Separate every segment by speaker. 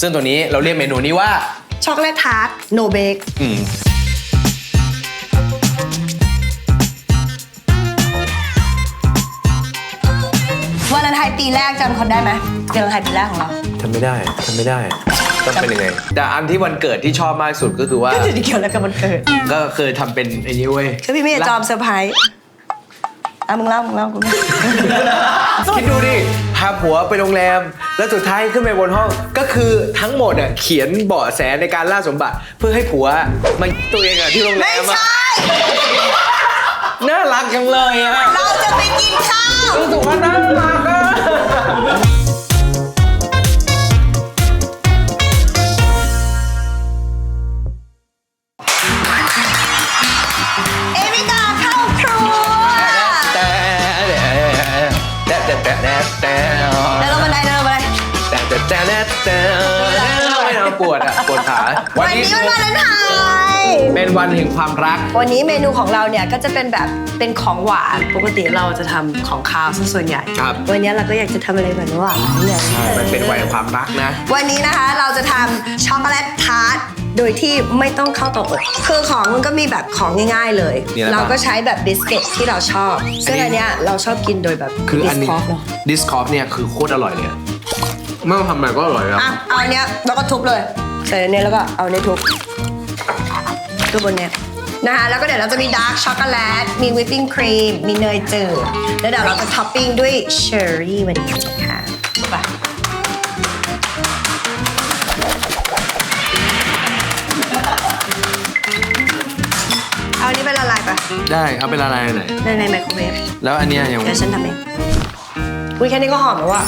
Speaker 1: ซึ่งตัวนี้เราเรียกเมนูนี้ว่า
Speaker 2: ช็อกโกแลตทาร์ตโนเบก
Speaker 1: อืม
Speaker 2: วันไทยปีแรกจำเขาได้ไหมเดือนไทยปีแรกของเรา
Speaker 1: ทำไม่ได้ทำไม่ได้ ต้องเป็นยังไง แต่อันที่วันเกิดที่ชอบมากที่สุดก็คือว่า
Speaker 2: ก็จะเกี่ยวอะไรกับมันเกิด
Speaker 1: ก็เคยทำเป็นไอ้นี้เว้ย
Speaker 2: คือพี่เมย์จอมเซอร์ไพรส์อะมึงเล่ามึงเล่ากูไม่
Speaker 1: คิดดูดิพาผัวไปโรงแรม แล้วสุดท้ายขึ้นไปบนห้องก็คือทั้งหมดอะเขียนเบาะแสในการล่าสมบัติ เพื่อให้ผัวมาตัวเองอะที่โรงแร
Speaker 2: ไม่
Speaker 1: มอะ
Speaker 2: ใช่
Speaker 1: น่ารักจังเลยอะ
Speaker 2: เราจะไปกินข้าว
Speaker 1: รู้สึกว่าน่ารักอะ แต่แต่แต่แต่แต่
Speaker 2: เดินลงบันไดเดินลงบันได
Speaker 1: แต่แต่แต่แต่แต่ไม่เอาปวดอะปวดขา
Speaker 2: วันนี้มันวาเลนไทน์
Speaker 1: เป็นวันแห่งความรัก
Speaker 2: วันนี้เมนูของเราเนี่ยก็จะเป็นแบบเป็นของหวานปกติเราจะทำของคาวซะส่วนใหญ่
Speaker 1: ครับ
Speaker 2: วันนี้เราก็อยากจะทำอะไรแบบหวานๆเนี่ย
Speaker 1: มันเป็นวันแห่งความรักนะ
Speaker 2: วันนี้นะคะเราจะทำช็อกโกแลตทาร์ต โดยที่ไม่ต้องเข้าเตาอบคือของมันก็มีแบบของง่าย ๆเลย
Speaker 1: มีอะไรบ้าง
Speaker 2: เราก็ใช้แบบบิสกิตที่เราชอบซึ่งอันเนี้ยเราชอบกินโดยแบบ
Speaker 1: คืออันนี้
Speaker 2: บิสคฟเนอะ
Speaker 1: ดิสคอฟเนี่ยคือโคตรอร่อยเลยอะไม่ต้องทำอะไรก็อร่อยแล้ว
Speaker 2: อะเอาอันเนี้ยแล้วก็ทุบเลยใส่อันเนี้ยแล้วก็เอาอันเนี้ยทุบทุบบนเนี้ยนะคะแล้วก็เดี๋ยวเราจะมีดาร์กช็อกโกแลตมีวิปปิ้งครีมมีเนยจืดแล้วเดี๋ยวเราจะท็อปปิ้งด้วยเชอร์รี่วันนี้นะคะไป ไป
Speaker 1: ได้เอาไปละลายหน่อย
Speaker 2: ในในไมโครเวฟ
Speaker 1: แล้วอันเนี้ยยัง
Speaker 2: เดี๋ยวฉันทำเองอุ้ยแค่นี้ก็หอมแล้วอะ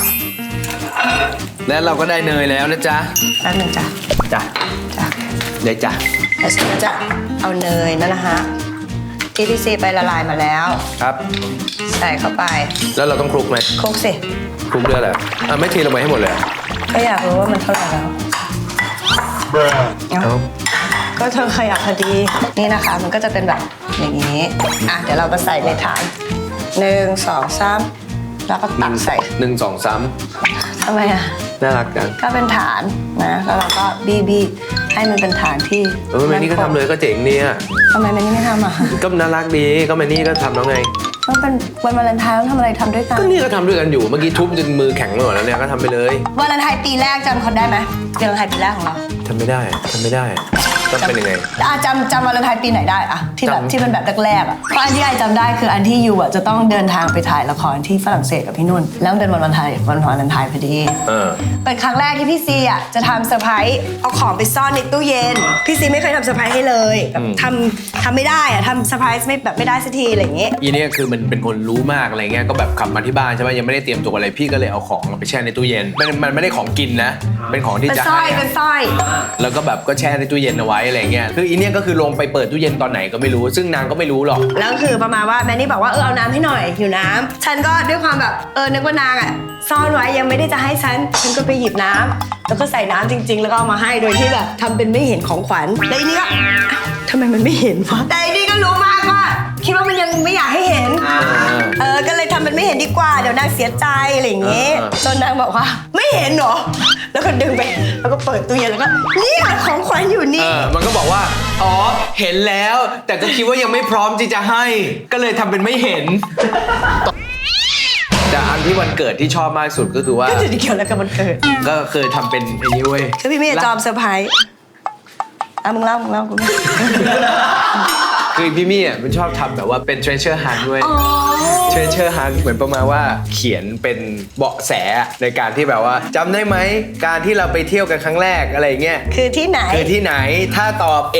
Speaker 1: แล้วเราก็ได้เนยแล้วนะจ๊ะ
Speaker 2: แป๊บหนึงจ้ะ
Speaker 1: จ้ะ
Speaker 2: จ้ะ
Speaker 1: ได้จ้ะ
Speaker 2: แล้วฉันก็จะเอาเนยนั่นนะฮะที่พี่ซีไปละลายมาแล้ว
Speaker 1: ครับ
Speaker 2: ใส่เข้าไป
Speaker 1: แล้วเราต้องคลุกไหม
Speaker 2: คลุกสิ
Speaker 1: คลุกด้วยอะไรอะไม่ทีลงไปให้หมดเลยเหรอ
Speaker 2: ก็อยากรู้ว่ามันเท่าไหร่แล้วเอาก็เธอขยับพอดีนี่นะคะ มันก็จะเป็นแบบ อย่างนี้ อะ เดี๋ยวเรามาใส่ในถาดหนึ่งสองสามแล้วก็ตักใส่
Speaker 1: หนึ่งสองสาม
Speaker 2: ทำไมอะ
Speaker 1: น่ารักจัง
Speaker 2: ก็เป็นฐานนะ แล้วเราก็บีบีให้มันเป็นฐานที่
Speaker 1: เออแมนนี่ก็ทำเลยก็เจ๋งเนี่ย
Speaker 2: ทำไมแมนนี่ไม่ทำอะ
Speaker 1: ก็น่ารักดี ก็แมนนี่ก็ทำแล้วไง
Speaker 2: มันเป็นวันวาเลนไทน์ต้องทำอะไรทำด้วยกัน
Speaker 1: ก็นี่ก็ทำด้วยกันอยู่ เมื่อกี้ทุบจนมือแข็งไปหมดแล้วเนี่ยก็ทำไปเลย
Speaker 2: วาเลนไทน์ปีแรกจำเขาได้ไหมเดือนวาเลนไทน์ปีแรกของเรา
Speaker 1: ทำไม่ได้ทำไม่ได้ ต้องเป็นยังไง
Speaker 2: อะจำจำวาเลนไทน์ปีไหนได้อะที่แบบ
Speaker 1: จำ
Speaker 2: ที่เป็นแบบแรกๆอะเพราะอันที่ไอจำได้คืออันที่ยูอะจะต้องเดินทางไปถ่ายละครที่ฝรั่งเศสกับพี่นุ่น แล้วมันเป็นวันวาเลนไทน์วันวาเลนไทน์พอดี
Speaker 1: เออ
Speaker 2: เป็นครั้งแรกที่พี่ซีอะจะทำเซอร์ไพรส์เอาของไปซ่อนในตู้เย็น พี่ซีไม่เคยทำเซอร์ไพรส์ให้เลยแบบ
Speaker 1: อืม
Speaker 2: ทำทำไม่ได้อะทำเซอร์ไพรส์ไม่แบบไม่ได้สักทีอะไรอย่างเงี้ย
Speaker 1: อีเนี่ยคือมันเป็นคนรู้มากอะไรเงี้ยก็แบบขับมาที่บ้านใช่ไหมยังไม่ได้เตรียมตัวอะไรพี่ก็เลยเอาของไปแช่ในตู้เย็นมันมันไม่ได้ของกินนะ เป็นของที่
Speaker 2: เป็น
Speaker 1: จะ
Speaker 2: สร้อ
Speaker 1: ให้
Speaker 2: ยเป็นสร้อย
Speaker 1: แล้วก็แบบก็แช่ในตู้เย็นเอาไว้อะไรเงี้ยคืออีเนี่ยก็คือลงไปเปิดตู้เย็นตอนไหนก็ไม่รู้ ซึ่งนางก็ไม่รู้หรอก
Speaker 2: แล้วคือประมาณว่าแมนนี่บอกว่าเออเอาน้ำให้หน่อยหิวน้ำฉันก็ด้วยความแบบเออนึกว่านางอะซ่อนไว้ยังไม่ได้จะให้ฉันฉันก็ไปหยิบน้ำแล้วก็ใส่น้ำจริง ๆ แล้วก็เอามาให้โดยที่แบบทำเป็นไม่เห็นของขวัญแล้วอีนี่ก็อ้าวทำไมมันไม่เห็นวะแต่อีนี่ก็รู้มากว่า คิดว่ามันยังไม่อยากให้เห็นเออ ก็เลยทำเป็นไม่เห็นดีกว่า เดี๋ยวนางเสียใจอะไรอย่างเงี้ย
Speaker 1: อ่า
Speaker 2: จนนางบอกว่า ไม่เห็นเหรอ แล้วก็ดึงไป แล้วก็เปิดตู้เย็นแล้วก็เนี่ยของขวัญอยู่
Speaker 1: เอ
Speaker 2: นี่
Speaker 1: อมันก็บอกว่า อ๋อ เห็นแล้ว แต่ก็คิดว่ายังไม่พร้อมที่จะให้ ก็เลยทำเป็นไม่เห็น แต่อันที่วันเกิดที่ชอบมากที่สุดก็คือว่า
Speaker 2: ก็จะเกี่ยวอะไรกับมันเกิด
Speaker 1: ก็เคยทำเป็นไอ้นี้เว้ย
Speaker 2: คือพี่เมย์จอมเซอร์ไพรส์อะมึงเล่ามึงเล่ากูไม่
Speaker 1: คือพี่มี่อะมันชอบทำแบบว่าเป็น treasure hunt ด้วย
Speaker 2: อ๋อ
Speaker 1: treasure hunt เหมือนประมาณว่าเขียนเป็นเบาะแสในการที่แบบว่าจำได้ไหมการที่เราไปเที่ยวกันครั้งแรกอะไรเงี้ย
Speaker 2: คือที่ไหน
Speaker 1: คือที่ไหนถ้าตอบ A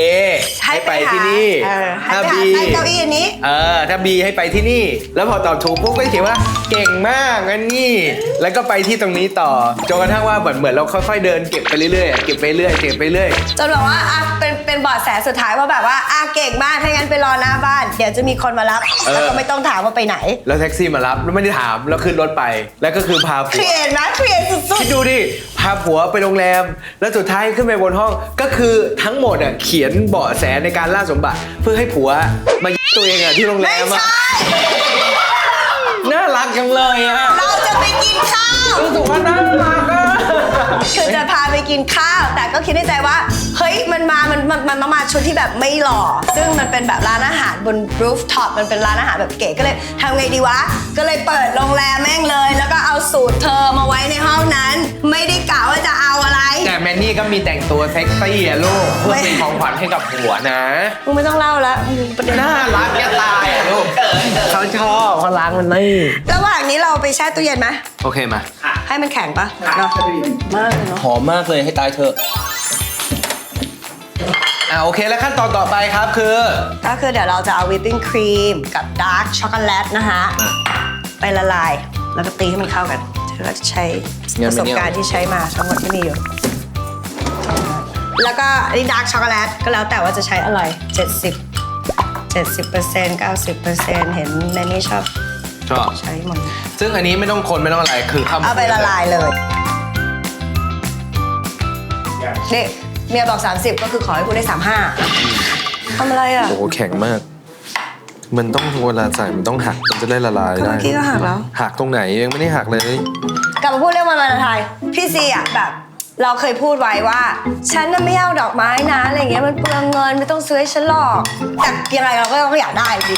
Speaker 1: ให้ไปที่นี่
Speaker 2: เออให้
Speaker 1: ถ้า
Speaker 2: ไป
Speaker 1: B
Speaker 2: หาใต้เก้าอี้อันนี้
Speaker 1: เออถ้า B ให้ไปที่นี่ แล้วพอตอบถูกปุ๊บก็เขียนว่าเก่งมากงั้นนี่ แล้วก็ไปที่ตรงนี้ต่อจนกระทั่งว่าเหมือนเหมือนเราค่อยๆเดินเก็บไปเรื่อยๆเก็บไปเรื่อยเก็บไปเรื่อย
Speaker 2: จนแบบว่าอะเป็น เป็นเบอดแสสุดท้ายว่าแบบว่าอะเก่งมากถ้างั้นไปรอหน้าบ้าน เดี๋ยวจะมีคนมารับ
Speaker 1: เออ
Speaker 2: แล้วก็ไม่ต้องถามว่าไปไหน
Speaker 1: แล้วแท็กซี่มารับแล้วไม่ได้ถามแล้วขึ้นรถไป แล้วก็คือพา
Speaker 2: เค
Speaker 1: ผัว
Speaker 2: รียดนะเครียดสุด
Speaker 1: คิดดูดิพาผัวไปโรงแรม แล้วสุดท้ายขึ้นไปบนห้องก็คือทั้งหมดอะเขียนเบาะแสในการล่าสมบัติ เพื่อให้ผัวมา ตัวเองอะที่โรง
Speaker 2: ๆ
Speaker 1: แร
Speaker 2: ไม่
Speaker 1: มอะ
Speaker 2: ใช่
Speaker 1: น่ารักจังเลยอะ
Speaker 2: เราจะไปกินข้าว
Speaker 1: รู้สึกว่าน่ารักอะ
Speaker 2: คือจะพาไปกินข้าว แต่ก็คิดในใจว่า เฮ้ยมันมา มันมันมันมามาชุดที่แบบไม่หล่อ ซึ่งมันเป็นแบบร้านอาหารบน rooftop มันเป็นร้านอาหารแบบเก๋ก็เลยทำไงดีวะ ก็เลยเปิดโรงแรมแม่งเลย แล้วก็เอาสูตรเธอมาไว้ในห้องนั้น ไม่ได้กะว่าจะเอาอะไร
Speaker 1: แต่แมนนี่ก็มีแต่งตัวเซ็กซี่อะลูกเพื่อเป็นของขวัญให้กับผัวนะ
Speaker 2: มึงไม่ต้องเล่าแล้วมึงประเด็น
Speaker 1: น่ารักแกตายอะลูกเขาชอบเขาล้างมันนี่
Speaker 2: ระหว่างนี้เราไปแช่ตู้เย็นไหม
Speaker 1: โอเคมา
Speaker 2: ให้มันแข็งปะเนาะมากเลยเนาะ
Speaker 1: หอมมากเลยให้ตายเถอะอ่าโอเคแล้วขั้นตอนต่อไปครับคือ
Speaker 2: ก็คือเดี๋ยวเราจะเอาวิปปิ้งครีมกับดาร์กช็อกโกแลตนะคะ
Speaker 1: อะ
Speaker 2: ไปละลาย แล้วก็ตีให้มันเข้ากันเราจะใช้
Speaker 1: งั้
Speaker 2: ป
Speaker 1: น
Speaker 2: ระสบการณ์ที่ใช้มาทั้งหมดที่มีอยู่ แล้วก็อันนี้ดาร์กช็อกโกแลตก็แล้วแต่ว่าจะใช้อะไร 70 70% 90%เห็นแนนนี่ชอบ
Speaker 1: ชอบ
Speaker 2: ใช้หมด
Speaker 1: ซึ่งอันนี้ไม่ต้องคนไม่ต้องอะไรคือเข้า
Speaker 2: เอาไปละลายเลย นี่เมียบอก 30 ก็คือขอให้คุณได้ 35ทำอะไรอะ
Speaker 3: โอ้โหแข็งมาก มันต้องเวลาใส่มันต้องหักมันจะได้ละลาย
Speaker 2: ก็
Speaker 3: ได้
Speaker 2: เมื่อกี้ก็หักแล้ว
Speaker 3: หักตรงไหนยังไม่ได้หักเลย
Speaker 2: กลับมาพูดเรื่องวันวาเลนไทน์พี่ซีอะแบบ เราเคยพูดไว้ว่า ฉันน่ะไม่เอาดอกไม้นะอะไรเงี้ยมันเปลืองเงินไม่ต้องซื้อให้ฉันหรอกแต่ยังไงเราก็ต้องอยากได้ดิ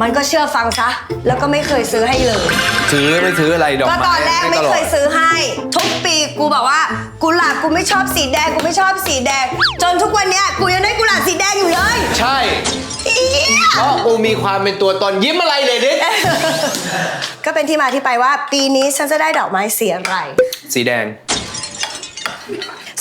Speaker 2: มันก็เชื่อฟังซะ แล้วก็ไม่เคยซื้อให้เลย
Speaker 1: ซื้อไม่ซื้ออะไรดอก
Speaker 2: ก็
Speaker 1: ไม้
Speaker 2: ตอนแรก
Speaker 1: ให้
Speaker 2: ไม่
Speaker 1: ตลอ
Speaker 2: เค
Speaker 1: ด
Speaker 2: ยซื้อให้ ทุกปีกูบอกว่า กุหลาบกูไม่ชอบสีแดงกูไม่ชอบสีแดง จนทุกวันเนี้ยกูยังได้กุหลาบสีแดงอยู่เลย
Speaker 1: ใช่
Speaker 2: เอี้ย
Speaker 1: เพราะกูมีความเป็นตัวตนยิ้มอะไรเลยดิ
Speaker 2: ก็เป็นที่มาที่ไปว่าปีนี้ฉันจะได้ดอกไม้สีอะไร
Speaker 1: สีแดง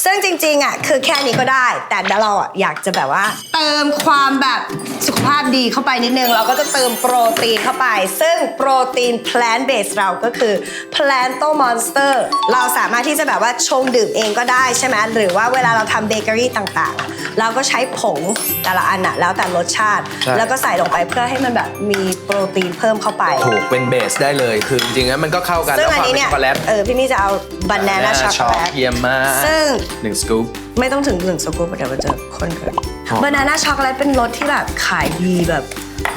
Speaker 2: ซึ่งจริงๆอะคือแค่นี้ก็ได้ แต่เราอะอยากจะแบบว่า เติมความแบบสุขภาพดีเข้าไปนิดนึง เราก็จะเติมโปรตีนเข้าไป ซึ่งโปรตีน plant base เราก็คือ planto monster เราสามารถที่จะแบบว่าชงดื่มเองก็ได้ใช่ไหมหรือว่าเวลาเราทำเบเกอรี่ต่างๆอะเราก็ใช้ผงแต่ละอันอะแล้วแต่รสชาติ
Speaker 1: ใช่
Speaker 2: แล้วก็ใส่ลงไปเพื่อให้มันแบบมีโปรตีนเพิ่มเข้าไป
Speaker 1: ถูกเป็นเบสได้เลย คือจริงๆแล้วมันก็เข้ากัน
Speaker 2: ซึ่ง
Speaker 1: แล้ว
Speaker 2: อัน
Speaker 1: ความ
Speaker 2: นี้
Speaker 1: เป็น
Speaker 2: เนี่
Speaker 1: ช็
Speaker 2: ย
Speaker 1: อกโกแลต
Speaker 2: เออพี่มี่จะเอา บานาน่าช็อกโกแลต
Speaker 1: เยี่ยมมาก
Speaker 2: ซึ่ง
Speaker 1: หนึ่งสกู๊ป
Speaker 2: ไม่ต้องถึงหนึ่งสกู๊ปเดี๋ยวมันจะข้นเกิน
Speaker 1: หอม
Speaker 2: บานาน่าช็อกโกแลตเป็นรสที่แบบขายดีแบบ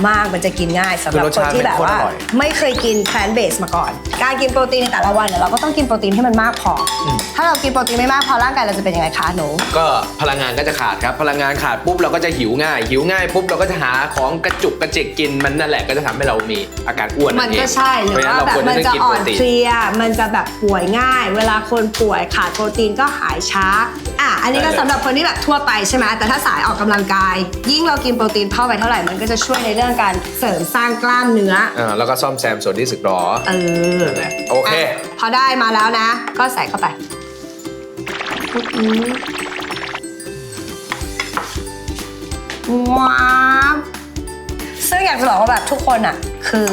Speaker 2: มากมันจะกินง่ายสำหรับ
Speaker 1: คือรส
Speaker 2: คน
Speaker 1: ชาติ
Speaker 2: ที่แบบว่า
Speaker 1: เป็นโคตรอร่อย
Speaker 2: ไม่เคยกินแพลนเบสมาก่อน การกินโปรตีนในแต่ละวันเนี่ยเราก็ต้องกินโปรตีนให้มันมากพออถ้าเรากินโปรตีนไม่มากพอร่างกายเราจะเป็นยังไงคะหนู
Speaker 1: ก็พลังงานก็จะขาดครับ พลังงานขาดปุ๊บเราก็จะหิวง่าย หิวง่ายปุ๊บเราก็จะหาของกระจุกกระจิกกินมันนั่นแหละก็จะทำให้เรามีอาการอ้วน
Speaker 2: มัน
Speaker 1: เง
Speaker 2: ก็ใช่หรือ
Speaker 1: เพราะฉะ
Speaker 2: ว่า
Speaker 1: นั้นเรา
Speaker 2: แบบ
Speaker 1: ควร
Speaker 2: มัน
Speaker 1: จะ
Speaker 2: จะ
Speaker 1: กิน
Speaker 2: อ่
Speaker 1: โป
Speaker 2: อ
Speaker 1: ร
Speaker 2: น
Speaker 1: ตีน
Speaker 2: เพลีย มันจะแบบป่วยง่าย เวลาคนป่วยขาดโปรตีนก็หายช้า อะ อันนี้ก็
Speaker 1: ได้เลย
Speaker 2: สำหรับคนที่แบบทั่วไปใช่ไหมแต่ถ้าสายออกกำลังกาย ยิ่งเรากินโปรตีนเข้าไปเท่าไหร่ มันก็จะช่วยในเรื่องการเสริมสร้างกล้ามเนื้อ
Speaker 1: อ่าแล้วก็ซ่อมแซมส่วนที่สึกหรอ
Speaker 2: เออ
Speaker 1: โอเคะ
Speaker 2: พอได้มาแล้วนะ ก็ใส่เข้าไปว้าวซึ่งอยากจะบอกว่าแบบทุกคนอะ คือ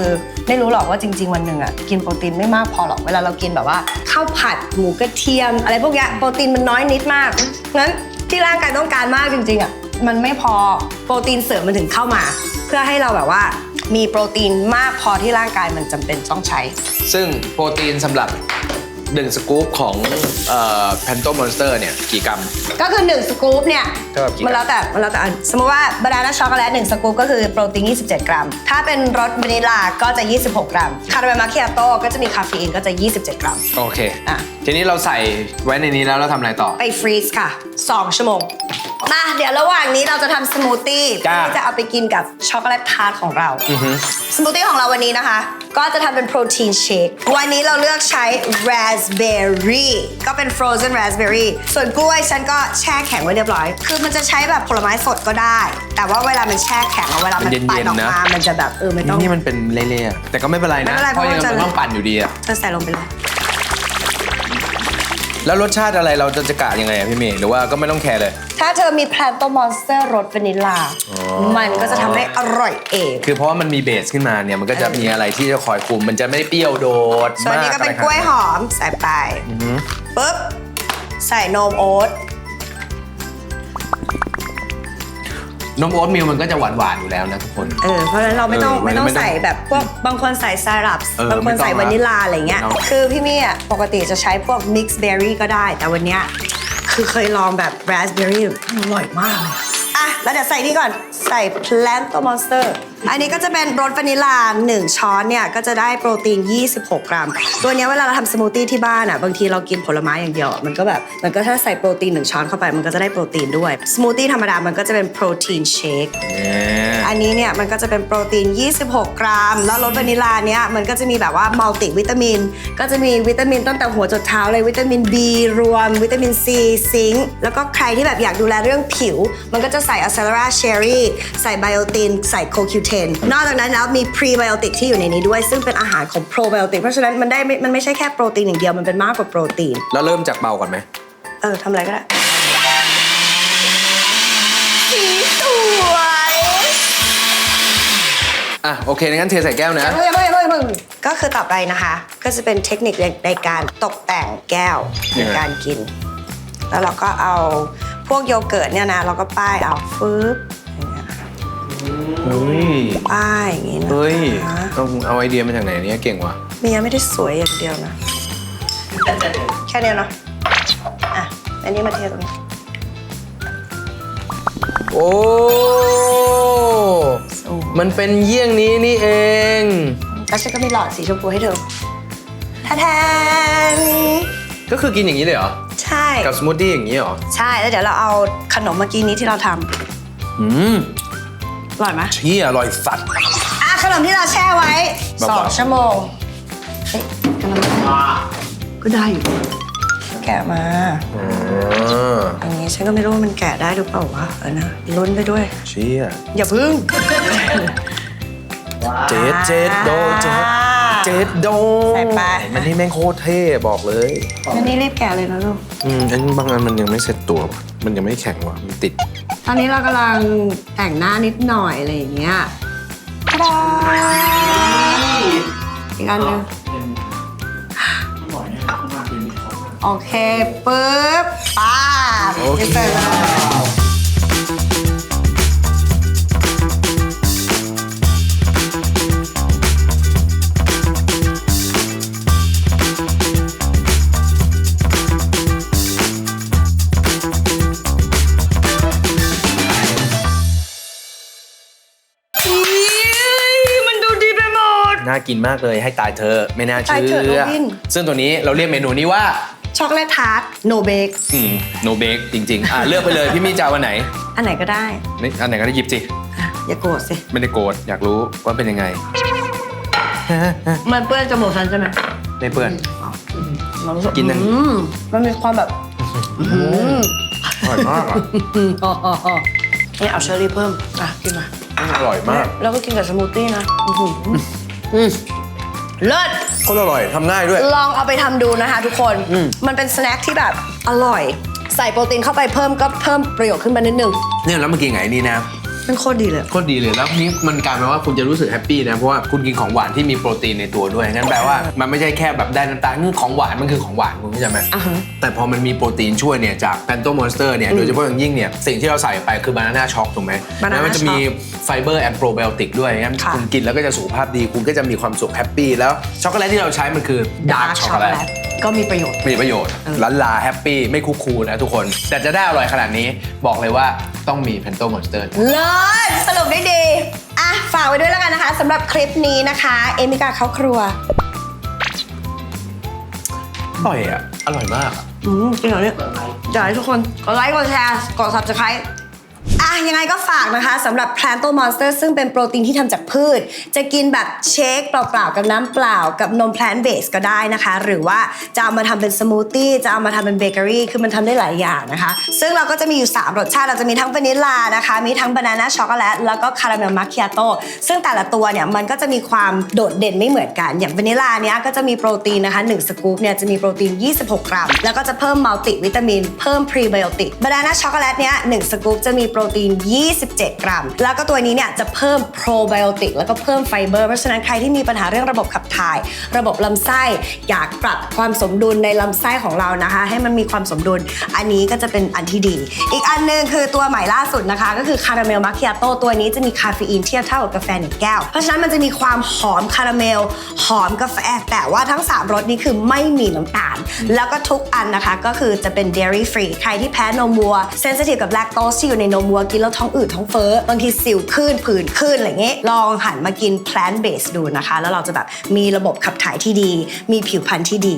Speaker 2: ไม่รู้หรอกว่าจริง ๆ วันหนึ่งอะกินโปรตีนไม่มากพอหรอกเวลาเรากินแบบว่าข้าวผัดหมูกระเทียม อะไรพวกเนี้ยโปรตีนมันน้อยนิดมากงั้นที่ร่างกายต้องการมากจริง ๆอะมันไม่พอโปรตีนเสริมมันถึงเข้ามา เพื่อให้เราแบบว่า มีโปรตีนมากพอที่ร่างกายมันจำเป็นต้องใช้
Speaker 1: ซึ่งโปรตีนสำหรับหนึ่งสกู๊ปของแพนโตมอนสเตอร์เนี่ย กี่กรัม
Speaker 2: ก็คือ 1 สกู๊ปเนี่ย
Speaker 1: เท่ากับกี่กรัม
Speaker 2: มันแล้วแต่มันแล้วแต่อันสมมติว่าบานาน่าช็อกโกแลต1สกู๊ปก็คือโปรตีน 27 กรัม ถ้าเป็นรสวานิลลาก็จะ 26 กรัม คาราเมลมาคิอาโต้ก็จะมีคาเฟอีนก็จะ 27 กรัม
Speaker 1: โอเค
Speaker 2: อะ
Speaker 1: ทีนี้เราใส่ไว้ในนี้แล้วเราทำอะไรต่อ
Speaker 2: ไปฟรีซค่ะ 2 ชั่วโมง มาเดี๋ยวระหว่างนี้เราจะทำสมูทตี้
Speaker 1: จ้า
Speaker 2: ที่จะเอาไปกินกับช็อกโกแลตทาร์ตของเรา
Speaker 1: อือฮึ
Speaker 2: สมูทตี้ของเราวันนี้นะคะ ก็จะทำเป็นโปรตีนเชค วันนี้เราเลือกใช้ raspberry ก็เป็น frozen raspberry ส่วนกล้วยฉันก็แช่แข็งไว้เรียบร้อย คือมันจะใช้แบบผลไม้สดก็ได้ แต่ว่าเวลามันแช่แข็งอะเวลามัน
Speaker 1: เย็นๆ
Speaker 2: ปั่นออก
Speaker 1: นะ
Speaker 2: มา มันจะแบบเออไม่ต้อง
Speaker 1: นี่มันเป็นเละๆอะแต่ก็ไม่เป็นไรนะ
Speaker 2: ไม่เป็นไร
Speaker 1: เพราะยัง
Speaker 2: เพราะว่าจะ
Speaker 1: ต้องปั่นอยู่ดีอะ
Speaker 2: เธอใส่ลงไปเลย
Speaker 1: แล้วรสชาติอะไรเราจะจะกะยังไงอะพี่เมย์หรือว่าก็ไม่ต้องแคร์เลย
Speaker 2: ถ้าเธอมี Planto Monster รสวานิลลา มันก็จะทำให้อร่อยเอง
Speaker 1: คือเพราะว่ามันมีเบสขึ้นมาเนี่ยมันก็จะมีอะไรที่จะคอยคุม มันจะไม่เปรี้ยวโดด
Speaker 2: ส่วนนี้ก็เป็นกล้วยหอมใส่ไปปุ๊บใส่นมโอ๊ต
Speaker 1: นมโอ๊ตมิลมันก็จะหวานหวานๆอยู่แล้วนะทุกคน
Speaker 2: เออเพราะฉะนั้นเราไม่ต้อง
Speaker 1: เออ
Speaker 2: ไม่ต้อง
Speaker 1: ไม่ต้อง
Speaker 2: ใส่แบบพวกบางคนใส่ไซรัป
Speaker 1: เออบา
Speaker 2: งคนใส่
Speaker 1: ไม่ต้อง
Speaker 2: วานิลลาอะไรเงี้ย
Speaker 1: ไม่ต้อง
Speaker 2: คือพี่มี่อะปกติจะใช้พวก mix berry ก็ได้ แต่วันเนี้ยคือเคยลองแบบ raspberry อร่อยมากเลยอะอะ แล้วเดี๋ยวใส่นี่ก่อนใส่ planto monster อันนี้ก็จะเป็นรสวานิลา1ช้อนเนี่ยก็จะได้โปรตีน 26 กรัม ตัวเนี้ยเวลาเราทำสมูทตี้ที่บ้านอะบางทีเรากินผลไม้อย่างเดียวอะมันก็แบบมันก็ถ้าใส่โปรตีน 1 ช้อนเข้าไปมันก็จะได้โปรตีนด้วยสมูทตี้ธรรมดามันก็จะเป็นโปรตีนเชคอันนี้เนี่ยมันก็จะเป็นโปรตีน 26 กรัม แล้วรสวานิลาเนี่ยมันก็จะมีแบบว่ามัลติวิตามิน ก็จะมีวิตามินตั้งแต่หัวจดเท้าเลยวิตามิน B รวม วิตามิน C ซิงค์แล้วก็ใครที่แบบอยากดูแลเรื่องผิว มันก็จะใส่อะเซราเชอรี่ใส่ไบโอตินใส่โคคิวเทนนอกจากนั้นแล้วมีพรีไบโอติกที่อยู่ในนี้ด้วย ซึ่งเป็นอาหารของโปรไบโอติกเพราะฉะนั้นมันได้ไม่มันไม่ใช่แค่โปรตีนอย่างเดียวมันเป็นมากกว่าโปรตีน
Speaker 3: แล้วเริ่มจากเบาก่อนไหม
Speaker 2: เออทำอะไรก็ได้ สีสวย
Speaker 3: อะโอเคงั้นเทใส่แก้วนะ
Speaker 2: เพิ่งเพิ่งเพิ่งเพิ่งก็คือต่อไปนะคะ ก็จะเป็นเทคนิคในในการตกแต่งแก้ว
Speaker 3: ยั
Speaker 2: ใน
Speaker 3: งไง
Speaker 2: การกิน แล้วเราก็เอาพวกโยเกิร์ตเนี่ยนะ เราก็ป้ายเอาฟืบอย่างเงี้ย
Speaker 3: เฮ้ย
Speaker 2: ป้ายอย่างงี้นะ
Speaker 3: เฮ้ย
Speaker 2: คะ
Speaker 3: ต้องเอาไอเดียมาจากไหนเนี่ยเก่งว่ะ
Speaker 2: เมียไม่ได้สวยอย่างเดียวนะ แค่เนี้ยเนาะอะอันนี้มาเทตรงนี้
Speaker 3: โอ้มันเป็นเยี่ยงนี้นี่เอง
Speaker 2: แล้วฉันก็มีหลอดสีชมพูให้เธอท่าแทน
Speaker 3: ก็คือกินอย่างนี้เลยเหรอ
Speaker 2: ใช่
Speaker 3: กับสมูทตี้อย่างนี้เหรอ
Speaker 2: ใช่ แล้วเดี๋ยวเราเอาขนมเมื่อกี้นี้ที่เราท
Speaker 3: อืมำ
Speaker 2: อ ร่อยไหม
Speaker 3: เชี่ยอร่อยสัตว์
Speaker 2: อะขนมที่เราแช่ไว้
Speaker 3: เบาๆ
Speaker 2: สองชั่วโมงเฮ้ยกำลังก็ได้อยู่แกะมา
Speaker 3: อ๋อ
Speaker 2: อันนี้ฉันก็ไม่รู้ว่ามันแกะได้หรือเปล่าวะเออนะลุ้นไปด้วย
Speaker 3: เชี่ย
Speaker 2: อย่าพึ่ง
Speaker 3: เจ็ดเจ็ดโดเจ็ดเจ็ดโด
Speaker 2: ใส่ไป
Speaker 3: มันนี่แม่งโคตรเท่บอกเลย
Speaker 2: อันนี้รีบแกะเลยนะลูก
Speaker 3: อืมอันนี้บางอันมันยังไม่เสร็จตัวว่ะมันยังไม่แข็งว่ะ มันติด
Speaker 2: ตอนนี้เรากำลังแต่งหน้านิดหน่อยอะไรอย่างเงี้ยตาดาอีกอันหนึงโอเคปึ๊บป้าบ
Speaker 3: โอเค
Speaker 2: รีบใส่มามั
Speaker 3: กินมากเลยให้ตายเธอะไม่น่า
Speaker 2: ตาย
Speaker 3: เชื่
Speaker 2: เถอะ
Speaker 3: อ
Speaker 2: น้องวิน
Speaker 3: ซึ่งตัวนี้เราเรียกเมนูนี้ว่า
Speaker 2: ช็อกโกแลตทาร์ตโนเบก
Speaker 3: อืมโนเบกจริงๆ อะเลือกไปเลยพี่มี่จะเอาวันไหน
Speaker 2: อันไหนก็ได้
Speaker 3: นี่อันไหนก็ได้หยิบสิ
Speaker 2: อะอย่าโกรธสิ
Speaker 3: ไม่ได้โกรธอยากรู้ว่าเป็นยังไง
Speaker 2: มันเปื้อนจมูกฉันใช่ไหม
Speaker 3: ไม่เปื้อน
Speaker 2: เรารู้สึก
Speaker 3: กินนั่น
Speaker 2: อืมมันมีความแบบ อืม
Speaker 3: อร่อยมากอะ
Speaker 2: อ๋ออ๋ออ๋อนี่เอาเชอร์รี่เพิ่ม อะ กินมา
Speaker 3: อร่อยมาก
Speaker 2: แล้วก็กินกับสมูทตี้นะอื้อหือ อืมเลิศ
Speaker 3: โคตรอร่อยทำง่ายด้วย
Speaker 2: ลองเอาไปทำดูนะคะทุกคน
Speaker 3: อืม
Speaker 2: มันเป็นสแน็คที่แบบอร่อย ใส่โปรตีนเข้าไปเพิ่มก็เพิ่มประโยชน์ขึ้นมานิดนึง
Speaker 1: เนี่ยแล้วเมื่อกี้ไงนี่นะ
Speaker 2: มันโคตรดีเลย
Speaker 1: โคตรดีเลยแล้วนี้มันกลายเป็นว่าคุณจะรู้สึกแฮปปี้นะ เพราะว่าคุณกินของหวานที่มีโปรตีนในตัวด้วยงั้นแปลว่ามันไม่ใช่แค่แบบได้น้ำตาลนี่ของหวานมันคือของหวานคุณเข้าใจไหม
Speaker 2: อ่าฮะ
Speaker 1: แต่พอมันมีโปรตีนช่วยเนี่ยจากแพนโตมอนสเตอร์เนี่ยโดยเฉพาะอย่างยิ่งเนี่ยสิ่งที่เราใส่ไปคือบานาน่าช็อกถูกไหม
Speaker 2: Banana
Speaker 1: แล้วมันจะมีไฟเบอร์แอนโปรไบโอติกด้วยงั้น
Speaker 2: ค่ะ
Speaker 1: คุณกินแล้วก็จะสุขภาพดีคุณก็จะมีความสุขแฮปปี้แล้วช็อกโกแลตที่เราใช้มันคือดาร์กช็อกโกแลต
Speaker 2: ก็มีประโยชน์
Speaker 1: มีประโยชน์ล้านลาแฮปปี้ไม่คุกคูนะทุกคน แต่จะได้อร่อยขนาดนี้บอกเลยว่า ต้องมีแพนโตมอนสเตอร์
Speaker 2: เลิศสรุปได้ดีอะฝากไว้ด้วยแล้วกันนะคะสำหรับคลิปนี้นะคะ เอมิกาเข้าครัว
Speaker 1: อร่อยอะ อร่อยมากอะ
Speaker 2: อืมจริงเหรอเนี่ยอยากให้ทุกคนกดไลค์กดแชร์กด subscribe อะยังไงก็ฝากนะคะสำหรับ Planto Monster ซึ่งเป็นโปรตีนที่ทำจากพืช จะกินแบบเชคเปล่าๆ กับน้ำเปล่า กับนม plant based ก็ได้นะคะ หรือว่าจะเอามาทำเป็นสมูทตี้จะเอามาทำเป็นเบเกอรี่คือมันทำได้หลายอย่างนะคะ ซึ่งเราก็จะมีอยู่ 3 รสชาติเราจะมีทั้งวานิลลานะคะ มีทั้งบานาน่าช็อกโกแลตแล้วก็คาราเมลมัคคิอาโต้ซึ่งแต่ละตัวเนี่ยมันก็จะมีความโดดเด่นไม่เหมือนกัน อย่างวานิลลาเนี้ยก็จะมีโปรตีนนะคะ1สกู๊ปเนี่ยจะมีโปรตีน 26 กรัม แล้วก็จะเพิ่มมัลติวิตามิน เพิ่มพรีไบโอติกบานาน่าช็อกโกแลตเนี้ย1สกู๊ปจะมีโปรรตีน 27 กรัม แล้วก็ตัวนี้เนี่ยจะเพิ่มโปรไบโอติกแล้วก็เพิ่มไฟเบอร์ เพราะฉะนั้นใครที่มีปัญหาเรื่องระบบขับถ่าย ระบบลำไส้ อยากปรับความสมดุลในลำไส้ของเรานะคะ ให้มันมีความสมดุล อันนี้ก็จะเป็นอันที่ดี อีกอันหนึงคือตัวใหม่ล่าสุดนะคะ ก็คือคาราเมลมัคคิอาโต้ตัวนี้จะมีคาเฟอีนเทียบเท่ากับกาแฟหนึ่งแก้ว เพราะฉะนั้นมันจะมีความหอมคาราเมล หอมกาแฟ แต่ว่าทั้ง 3รสนี้คือไม่มีน้ำตาล แล้วก็ทุกอันนะคะก็คือจะเป็น dairy free ใครที่แพ้นมวัวเซนซิทีฟกับแลคโตสที่อยู่ในนมมวัวกินแล้วท้องอืดท้องเฟ้อบางทีสิวขึ้นผื่นขึ้นอะไรเงี้ยลองหันมากิน plant based ดูนะคะ แล้วเราจะแบบมีระบบขับถ่ายที่ดี มีผิวพรรณที่ดี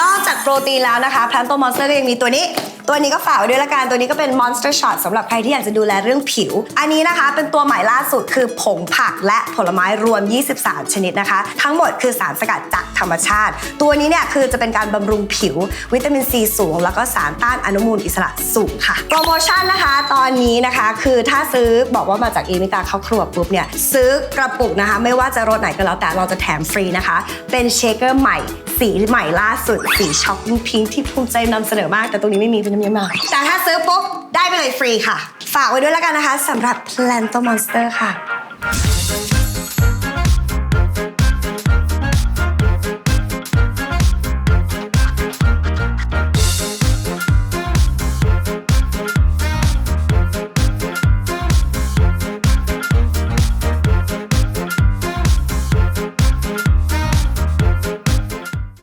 Speaker 2: นอกจากโปรตีนแล้วนะคะ Plant Monster ก็ยังมีตัวนี้ ตัวนี้ก็ฝากไว้ด้วยละกัน ตัวนี้ก็เป็น Monster Shot สำหรับใครที่อยากจะดูแลเรื่องผิว อันนี้นะคะเป็นตัวใหม่ล่าสุดคือผงผักและผลไม้รวม 23 ชนิดนะคะ ทั้งหมดคือสารสกัดจากธรรมชาติ ตัวนี้เนี่ยคือจะเป็นการบำรุงผิว วิตามินซีสูง แล้วก็สารต้านอนุมูลอิสระสูงค่ะ โปรโมชั่นนะคะ ตอนนี้นะคะคือถ้าซื้อบอกว่ามาจากอีมิตาเข้าครัวปุ๊บเนี่ยซื้อกระปุกนะคะ ไม่ว่าจะรสไหนก็แล้วแต่เราจะแถมฟรีนะคะ เป็นเชคเกอร์ใหม่ สีใหม่ล่าสุดสีช็อกกิ้งพิงที่ภูมิใจนำเสนอมากแต่ตรงนี้ไม่มีเป็น้ำยามาแต่ถ้าซื้อปุ๊บได้ไปเลยฟรีค่ะ ฝากไว้ด้วยแล้วกันนะคะสำหรับ Planto Monster ค่ะ